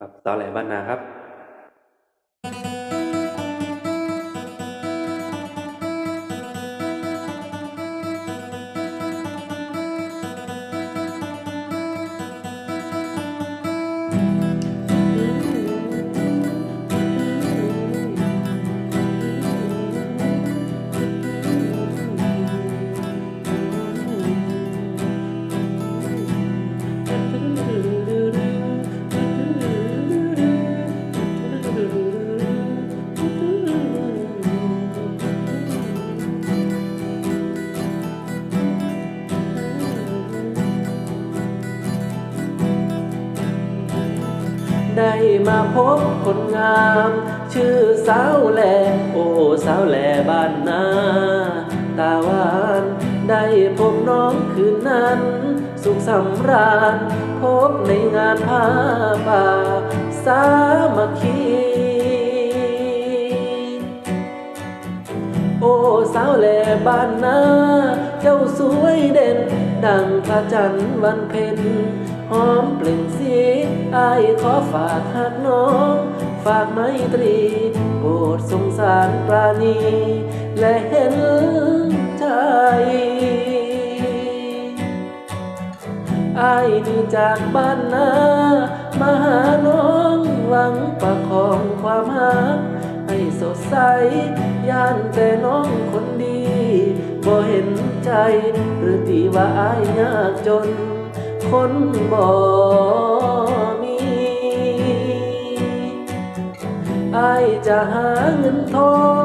ครับสาวแหลบ้านนาครับ ได้มาพบคนงาม ชื่อสาวแหลโอ้สาวแหลบ้านนาตาหวานได้พบน้องคืนนั้น สุขสำราญพบในงานผ้าป่า สามัคคีโอ้สาวแหลบ้านนาเจ้าสวยเด่น ดังพระจันทร์วันเพ็ญหอมเปล่งสี อายขอฝากหักน้อง ฝากไมตรีโปรดสงสารปราณี และเห็นใจอายนี่จากบ้านนามาหาน้องหวังประคองความหักให้สดใสย่านแต่น้องคนดีบ่เห็นใจ หรือตีว่าอายยากจน คนบ่มี อายจะหาเงินทอง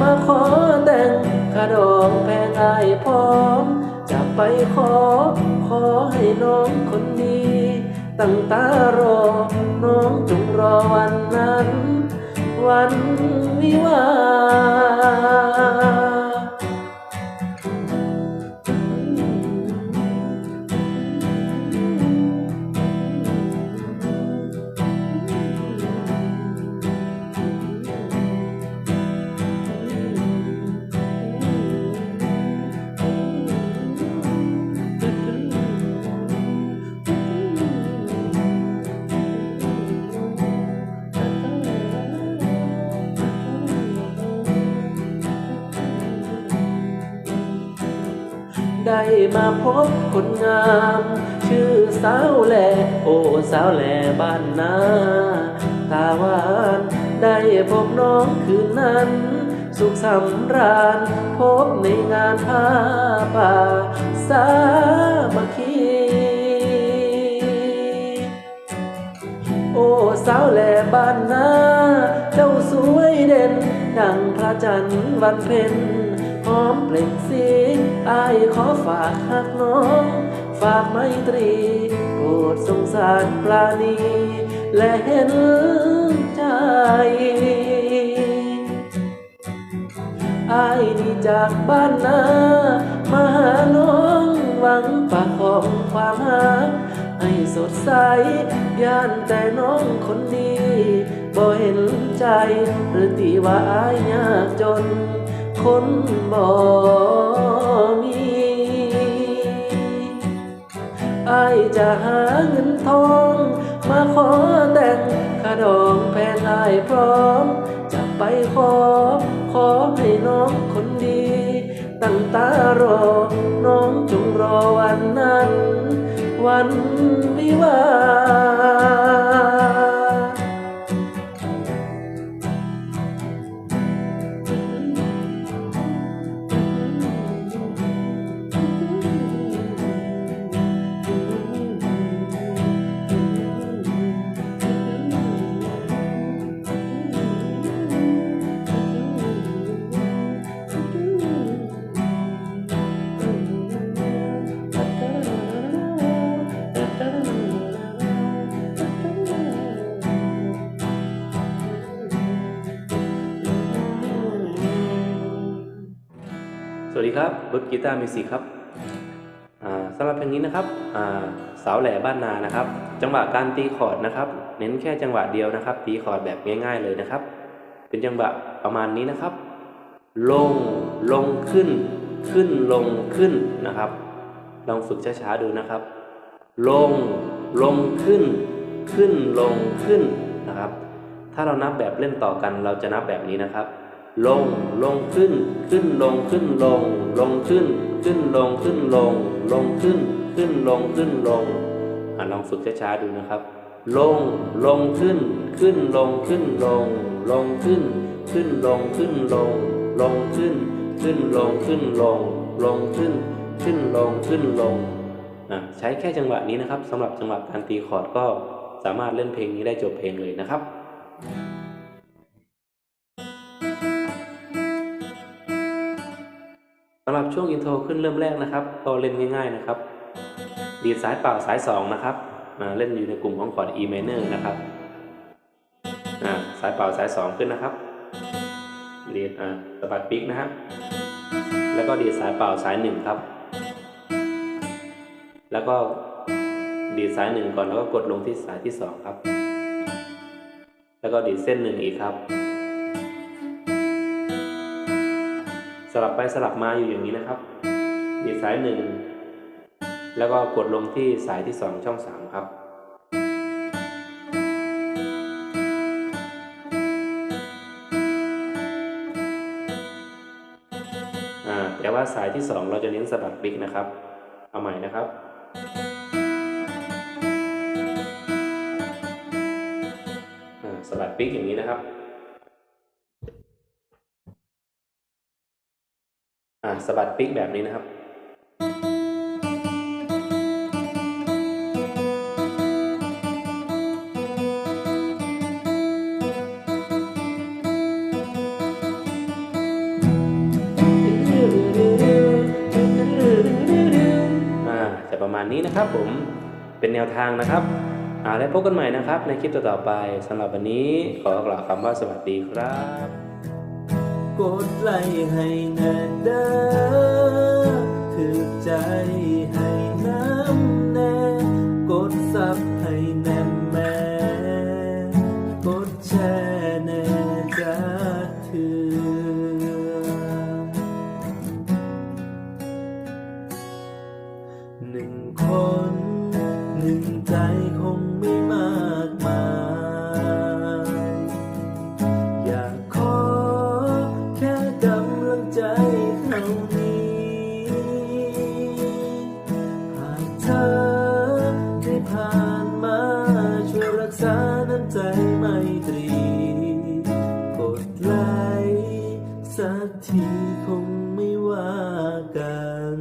มาขอแต่งกระดองแพงอายพร้อม จะไปขอ ขอให้น้องคนดีตั้งตารอ น้องจงรอวันนั้น วันวิวา ได้มาพบคนงาม ชื่อสาวแหลโอ้สาวแหลบ้านนาตาหวานได้พบน้องคืนนั้น สุขสำราญพบในงานผ้าป่าสามัคคีโอ้สาวแหล่บ้านนาเจ้าสวยเด่น ดังพระจันทร์วันเพ็ญ หอมเปล่งสีอายขอฝากหักน้อง ฝากไมตรีโปรดสงสารปราณีและเห็นใจอายนี่จากบ้านนามาหาน้องหวังประคองความหักให้สดใสย่านแต่น้องคนดีบ่เห็นใจ หรือตีว่าอายยากจน คนบ่มีอายจะหาเงินทอง มาขอแต่งขดองแพงอายพร้อม จะไปขอ ขอให้น้องคนดี ตั้งตารอ น้องจงรอวันนั้น วันวิวา วัสดีครับเบิร์กกีตาร์มิวสิกครับสำหรับเพลงนี้นะครับาสาวแหล่บ้านนานะครับ จังหวะการตีคอร์ดนะครับ เน้นแค่จังหวะเดียวนะครับ ตีคอร์ดแบบง่าย ๆเลยนะครับ เป็นจังหวะประมาณนี้นะครับ ลงลงขึ้น ขึ้นลงขึ้นนะครับ ลองฝึกช้าๆดูนะครับ ลงลงขึ้น ขึ้นลงขึ้นนะครับ ถ้าเรานับแบบเล่นต่อกัน เราจะนับแบบนี้นะครับ ลงลงขึ้น ขึ้นลงขึ้นลง ลงขึ้น ขึ้นลงขึ้นลง ลงขึ้น ขึ้นลงขึ้นลงอะลองฝึกช้าๆดูนะครับ ลงลงขึ้น ขึ้นลงขึ้นลง ลงขึ้น ขึ้นลงขึ้นลง ลงขึ้น ขึ้นลงขึ้นลง ลงขึ้น ขึ้นลงขึ้นลงอะใช้แค่จังหวะนี้นะครับสำหรับจังหวะการตีคอร์ดก็สามารถเล่นเพลงนี้ได้จบเพลงเลยนะครับำหรับช่วงอินโทรขึ้นเริ่มแรกนะครับก็เล่นง่าย ๆนะครับ ดีดสายเปล่าสายสองนะครับอ่าเล่นอยู่ในกลุ่มของคอร์ด E minor นะครับอ่าสายเปล่าสายสองขึ้นนะครับดีดอ่าสะบัดปิกนะฮะแล้วก็ดีดสายเปล่าสายหนึ่งครับ แล้วก็ดีดสายหนึ่งก่อนแล้วก็กดลงที่สายที่สองครับ แล้วก็ดีดเส้นหนึ่งอีกครับ สลับไปสลับมาอยู่อย่างนี้นะครับดีดสายหนึ่งแล้วก็กดลงที่สายที่สองช่องสามครับอ่าแต่ว่าสายที่สองเราจะเน้นสะบัดปิกนะครับ เอาใหม่นะครับอ่าสะบัดปิ๊กอย่างนี้นะครับ อ่าสะบัดปิกแบบนี้นะครับ อ่าจะประมาณนี้นะครับผมเป็นแนวทางนะครับอ่าแล้วพบกันใหม่นะครับในคลิปต่อๆไปสำหรับวันนี้ขอกล่าวคำว่าสวัสดีครับ กดไลค์ให้แน่เด้อ สักทีคงไม่ว่ากัน